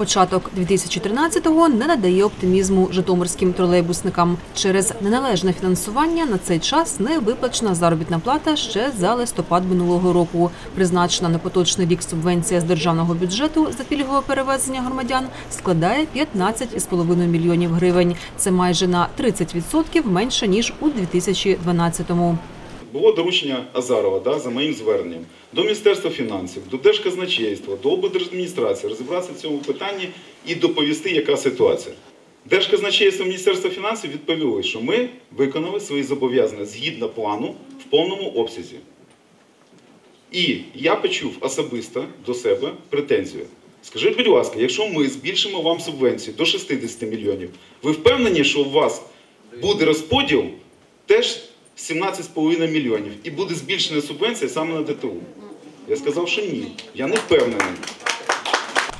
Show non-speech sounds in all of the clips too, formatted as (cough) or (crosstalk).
Початок 2013-го не надає оптимізму житомирським тролейбусникам. Через неналежне фінансування на цей час не виплачена заробітна плата ще за листопад минулого року. Призначена на поточний рік субвенція з державного бюджету за пільгове перевезення громадян складає 15,5 мільйонів гривень. Це майже на 30% менше ніж у 2012-му. Було доручення Азарова да, за моїм зверненням до Міністерства фінансів, до Держказначейства, до облдержадміністрації розібратися в цьому питанні і доповісти, яка ситуація. Держказначейство Міністерства фінансів відповіли, що ми виконали свої зобов'язання згідно плану в повному обсязі. І я почув особисто до себе претензію. Скажіть, будь ласка, якщо ми збільшимо вам субвенцію до 60 мільйонів, ви впевнені, що у вас буде розподіл теж 17,5 мільйонів і буде збільшена субвенція саме на ДТУ? Я сказав, що ні. Я не впевнений.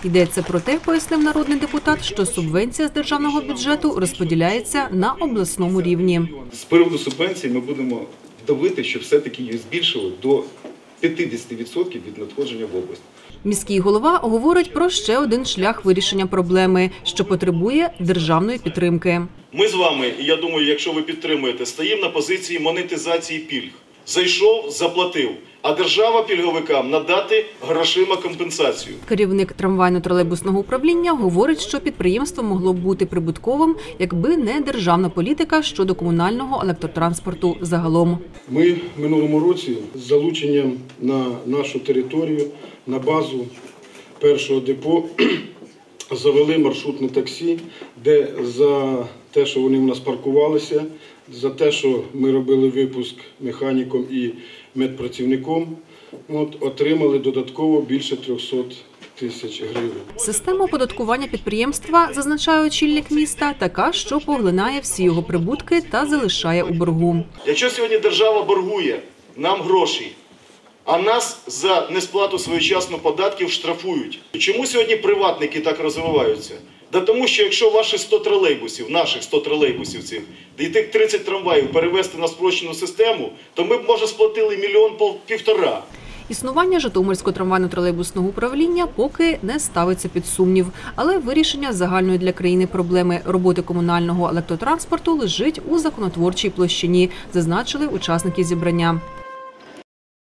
Йдеться про те, пояснив народний депутат, що субвенція з державного бюджету розподіляється на обласному рівні. З приводу субвенції ми будемо давити, щоб все-таки її збільшили до 50% від надходження в область. Міський голова говорить про ще один шлях вирішення проблеми, що потребує державної підтримки. Ми з вами, і я думаю, якщо ви підтримуєте, стоїмо на позиції монетизації пільг. Зайшов, заплатив, а держава пільговикам надати грошима компенсацію. Керівник трамвайно-тролейбусного управління говорить, що підприємство могло б бути прибутковим, якби не державна політика щодо комунального електротранспорту загалом. Ми в минулому році з залученням на нашу територію, на базу першого депо (clears throat) завели маршрутне таксі, де за те, що вони в нас паркувалися, за те, що ми робили випуск механіком і медпрацівником, от, отримали додатково більше 300 тисяч гривень. Система оподаткування підприємства, зазначає очільник міста, така, що поглинає всі його прибутки та залишає у боргу. Якщо сьогодні держава боргує нам гроші, а нас за несплату своєчасно податків штрафують. Чому сьогодні приватники так розвиваються? Да тому що якщо ваші 100 тролейбусів, наших 100 тролейбусів цих, і тих 30 трамваїв перевести на спрощену систему, то ми б може сплатили мільйон півтора. Існування Житомирського трамвайно-тролейбусного управління поки не ставиться під сумнів, але вирішення загальної для країни проблеми роботи комунального електротранспорту лежить у законотворчій площині, зазначили учасники зібрання.